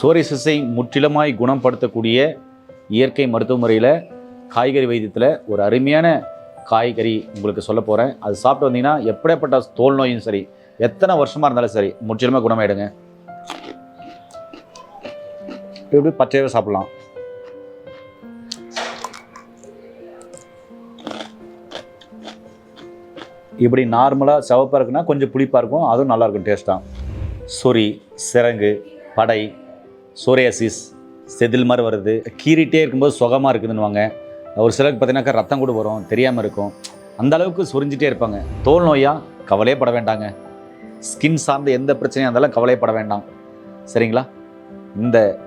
சோரிசிஸை முற்றிலுமாய் குணப்படுத்தக்கூடிய இயற்கை மருத்துவ முறையில் காய்கறி வைத்தியத்தில் ஒரு அருமையான காய்கறி உங்களுக்கு சொல்ல போகிறேன் அது சாப்பிட்டு வந்தீங்கன்னா எப்படிப்பட்ட தோல் நோயும் சரி எத்தனை வருஷமாக இருந்தாலும் சரி முற்றிலுமாக குணமாயிடுங்க. இப்படி பச்சையாகவே சாப்பிட்லாம்? இப்படி நார்மலாக சிவப்பாக இருக்குன்னா கொஞ்சம் புளிப்பாக இருக்கும் அதுவும் நல்லாயிருக்கும் டேஸ்ட்டாக சொறி சிறங்கு படை சோரியாசிஸ் செதில் மாதிரி வருது. கீறிட்டே இருக்கும்போது சுகமாக இருக்குதுன்னுவாங்க. ஒரு சிலருக்கு பார்த்தீங்கன்னாக்கா ரத்தம் கூட வரும் தெரியாமல் இருக்கும். அந்த அளவுக்கு சொரிஞ்சிட்டே இருப்பாங்க. தோல் நோயாக கவலையே பட வேண்டாங்க. ஸ்கின் சார்ந்த எந்த பிரச்சனையாக இருந்தாலும் கவலையப்பட வேண்டாம். சரிங்களா? இந்த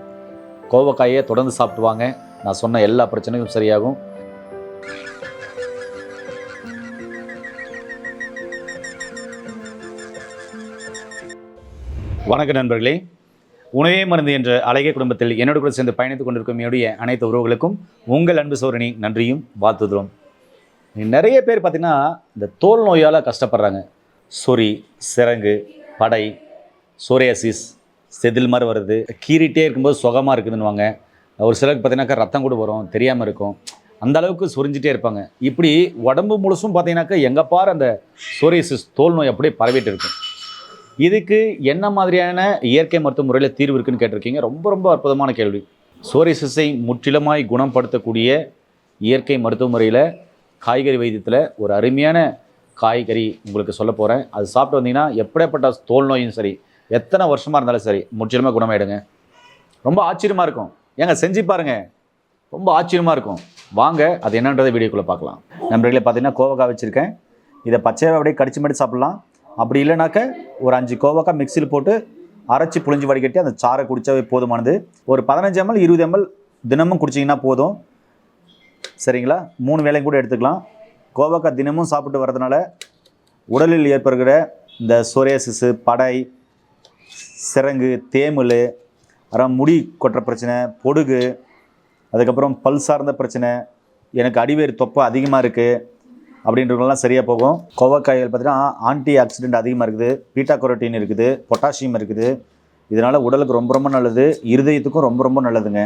கோவக்காயை தொடர்ந்து சாப்பிடுவாங்க நான் சொன்ன எல்லா பிரச்சனையும் சரியாகும். வணக்கம் நண்பர்களே. உணவே மருந்து என்ற அழகிய குடும்பத்தில் என்னோடு கூட சேர்ந்து பயணித்துக் கொண்டிருக்கும் என்னுடைய அனைத்து உறவுகளுக்கும் உங்கள் அன்பு சோரணி நன்றியும் வாழ்த்துகிறோம் நிறைய பேர் பார்த்திங்கன்னா இந்த தோல் நோயால் கஷ்டப்படுறாங்க. சொறி சிறங்கு படை சோரியாசிஸ் செதில் மாதிரி வருது. கீறிட்டே இருக்கும்போது சுகமாக இருக்குதுன்னுவாங்க. ஒரு சிலருக்கு பார்த்தீங்கன்னாக்கா ரத்தம் கூட வரும் தெரியாமல் இருக்கும். அந்த அளவுக்கு சொரிஞ்சிட்டே இருப்பாங்க. இப்படி உடம்பு முழுசும் பார்த்தீங்கன்னாக்கா எங்கே பாரு அந்த சோரியாசிஸ் தோல் நோய் அப்படியே பரவிட்டு இருக்கும் இதுக்கு என்ன மாதிரியான இயற்கை மருத்துவ முறையில் தீர்வு இருக்குன்னு கேட்டிருக்கீங்க? ரொம்ப ரொம்ப அற்புதமான கேள்வி. சோரிசஸை முற்றிலுமாய் குணப்படுத்தக்கூடிய இயற்கை மருத்துவ முறையில் காய்கறி வைத்தியத்தில் ஒரு அருமையான காய்கறி உங்களுக்கு சொல்ல போகிறேன் அது சாப்பிட்டு வந்தீங்கன்னா எப்படிப்பட்ட தோல் நோயும் சரி எத்தனை வருஷமாக இருந்தாலும் சரி முற்றிலுமாக குணமாயிடுங்க. ரொம்ப ஆச்சரியமாக இருக்கும். ஏங்க செஞ்சு பாருங்கள் ரொம்ப ஆச்சரியமாக இருக்கும். வாங்க அது என்னன்றதை வீடியோக்குள்ளே பார்க்கலாம். நண்பர்களே பார்த்தீங்கன்னா கோவக்காய் வச்சுருக்கேன். இதை பச்சையாக அப்படியே கடிச்சு மட்டும் சாப்பிட்லாம். அப்படி இல்லைனாக்க ஒரு அஞ்சு கோவக்காய் மிக்சியில் போட்டு அரைச்சி புழிஞ்சு வடிகட்டி அந்த சாரை குடித்தாவே போதுமானது. ஒரு பதினஞ்சு எம்எல் இருபது எம்எல் தினமும் குடிச்சிங்கன்னா போதும். சரிங்களா? மூணு வேளையும் கூட எடுத்துக்கலாம். கோவக்காய் தினமும் சாப்பிட்டு வர்றதுனால உடலில் ஏற்படுகிற இந்த சோரியாசிஸு படை சிரங்கு தேமல் அப்புறம் முடி கொட்டுற பிரச்சனை பொடுகு அதுக்கப்புறம் பல் சார்ந்த பிரச்சனை எனக்கு அடிவேறு தொப்பை அதிகமாக இருக்குது அப்படின்றவங்கலாம் சரியாக போகும். கோவக்காய்கள் பார்த்தீங்கன்னா ஆன்டி ஆக்சிடென்ட் அதிகமாக இருக்குது. பீட்டா கொரோட்டின் இருக்குது. பொட்டாசியம் இருக்குது. இதனால் உடலுக்கு ரொம்ப ரொம்ப நல்லது. இருதயத்துக்கும் ரொம்ப ரொம்ப நல்லதுங்க.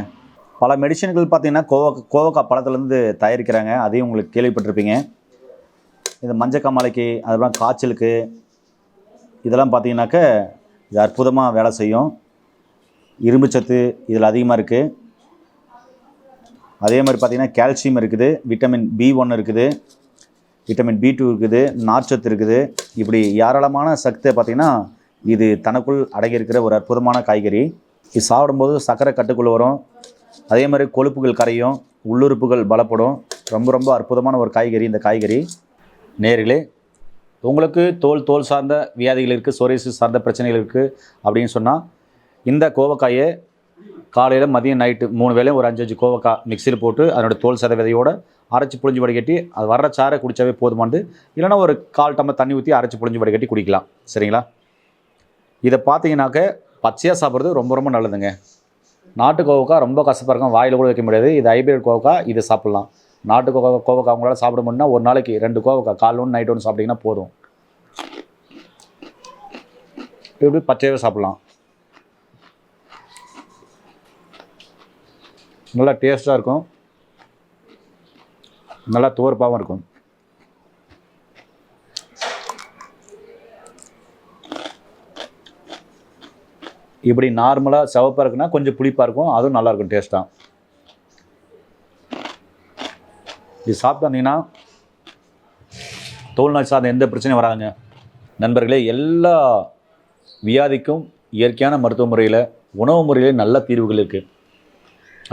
பல மெடிசன்கள் பார்த்தீங்கன்னா கோவக்கா கோவக்காய் பழத்துலேருந்து தயாரிக்கிறாங்க. அதையும் உங்களுக்கு கேள்விப்பட்டிருப்பீங்க. இந்த மஞ்சக்காமலைக்கு அதுக்கப்புறம் காய்ச்சலுக்கு இதெல்லாம் பார்த்தீங்கன்னாக்க இது அற்புதமாக வேலை செய்யும். இரும்பு சத்து இதில் அதிகமாக இருக்குது அதே மாதிரி பார்த்திங்கன்னா கால்சியம் இருக்குது. விட்டமின் பி ஒன் இருக்குது. விட்டமின் பி டூ இருக்குது நார்ச்சத்து இருக்குது. இப்படி ஏராளமான சக்தியை பார்த்திங்கன்னா இது தனக்குள் அடங்கியிருக்கிற ஒரு அற்புதமான காய்கறி. இது சாப்பிடும்போது சர்க்கரை கட்டுக்குள்ளே வரும். அதே மாதிரி கொழுப்புகள் கரையும் உள்ளுறுப்புகள் பலப்படும். ரொம்ப ரொம்ப அற்புதமான ஒரு காய்கறி இந்த காய்கறி. நேர்களே உங்களுக்கு தோல் தோல் சார்ந்த வியாதிகள் இருக்குது சோரியாசிஸ் சார்ந்த பிரச்சனைகள் இருக்குது அப்படின்னு சொன்னால் இந்த கோவக்காயை காலையில் மதியம் நைட்டு மூணு வேளையும் ஒரு அஞ்சஞ்சு கோவக்காய் மிக்சியில் போட்டு அதனோட தோல் சத விதையோட அரைச்சி புழிஞ்சு வடிகட்டி அது வர்ற சாறை குடித்தாவே போதுமானது. இல்லைன்னா ஒரு கால் டம்ளர் தண்ணி ஊற்றி அரைச்சி புழிஞ்சு வடிகட்டி குடிக்கலாம். சரிங்களா? இதை பார்த்தீங்கன்னாக்க பச்சையாக சாப்பிட்றது ரொம்ப ரொம்ப நல்லதுங்க. நாட்டு கோவக்காய் ரொம்ப கசப்பாக இருக்கும். வாயில் கூட வைக்க முடியாது. இது ஹைபிரிட் கோவக்காய். இதை சாப்பிட்லாம். நாட்டு கோவா கோவக்காய் உங்களால் சாப்பிட முடியும்னா ஒரு நாளைக்கு ரெண்டு கோவக்காய். கால் ஒன்று நைட் ஒன்று சாப்பிட்டீங்கன்னா போதும். இப்படி பச்சையாகவே சாப்பிட்லாம். நல்லா டேஸ்ட்டாக இருக்கும். நல்லா துவர்ப்பாகவும் இருக்கும். இப்படி நார்மலாக சிவப்பாக இருக்குன்னா கொஞ்சம் புளிப்பாக இருக்கும். அதுவும் நல்லாயிருக்கும் டேஸ்ட்டாக இது சாப்பிட்டு வந்தீங்கன்னா தோல் நோய் சார்ந்த எந்த பிரச்சனையும் வராதுங்க. நண்பர்களே எல்லா வியாதிக்கும் இயற்கையான மருத்துவ முறையில் உணவு முறையிலே நல்ல தீர்வுகள் இருக்குது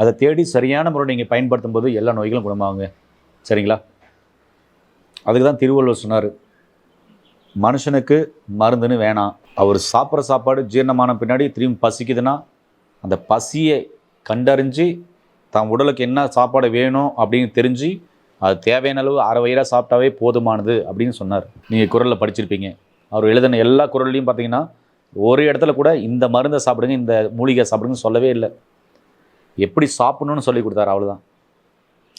அதை தேடி சரியான முறை நீங்கள் பயன்படுத்தும் போது எல்லா நோய்களும் குணமாகுங்க. சரிங்களா? அதுக்கு தான் திருவள்ளுவர் சொன்னார். மனுஷனுக்கு மருந்துன்னு வேணாம். அவர் சாப்பிட்ற சாப்பாடு ஜீரணமான பின்னாடி திரும்பி பசிக்குதுன்னா அந்த பசியை கண்டறிஞ்சு தன் உடலுக்கு என்ன சாப்பாடு வேணும் அப்படின்னு தெரிஞ்சு அது தேவையான அளவு அரை வயிறாக சாப்பிட்டாவே போதுமானது அப்படின்னு சொன்னார். நீங்கள் குரலில் படிச்சிருப்பீங்க. அவர் எழுதின எல்லா குரல்லையும் பார்த்தீங்கன்னா ஒரு இடத்துல கூட இந்த மருந்தை சாப்பிடுங்க இந்த மூலிகை சாப்பிடுங்கன்னு சொல்லவே இல்லை. எப்படி சாப்பிடணும்னு சொல்லி கொடுத்தாரு அவ்வளோதான்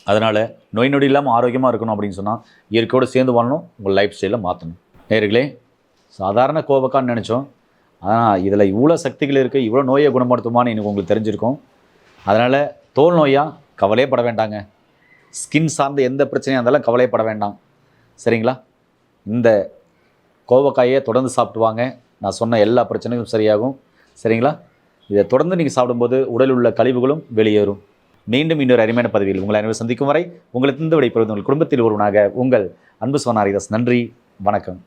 அதனால் நோய் நொடி இல்லாமல் ஆரோக்கியமாக இருக்கணும் அப்படின்னு சொன்னால் இயற்கையோடு சேர்ந்து வாழணும் உங்கள் லைஃப் ஸ்டைலை மாற்றணும் நேர்களே சாதாரண கோவக்கான்னு நினச்சோம். ஆனால் இதில் இவ்வளோ சக்திகள் இருக்குது இவ்வளோ நோயை குணப்படுத்துமான்னு எனக்கு உங்களுக்கு தெரிஞ்சிருக்கும். அதனால் தோல் நோயாக கவலையே பட வேண்டாங்க. ஸ்கின் சார்ந்த எந்த பிரச்சனையாக இருந்தாலும் கவலையப்பட வேண்டாம். சரிங்களா? இந்த கோவக்காயை தொடர்ந்து சாப்பிட்டு வாங்க. நான் சொன்ன எல்லா பிரச்சனையும் சரியாகும். சரிங்களா? இதை தொடர்ந்து நீங்கள் சாப்பிடும்போது உடலில் உள்ள கழிவுகளும் வெளியேறும். மீண்டும் இன்னொரு அருமையான பதவியில் உங்களை அனைவரும் சந்திக்கும் வரை உங்களுக்கு இந்த விடைபெறுவது உங்கள் குடும்பத்தில் ஒருவனாக உங்கள் அன்பு சோனாரிதாஸ். நன்றி வணக்கம்.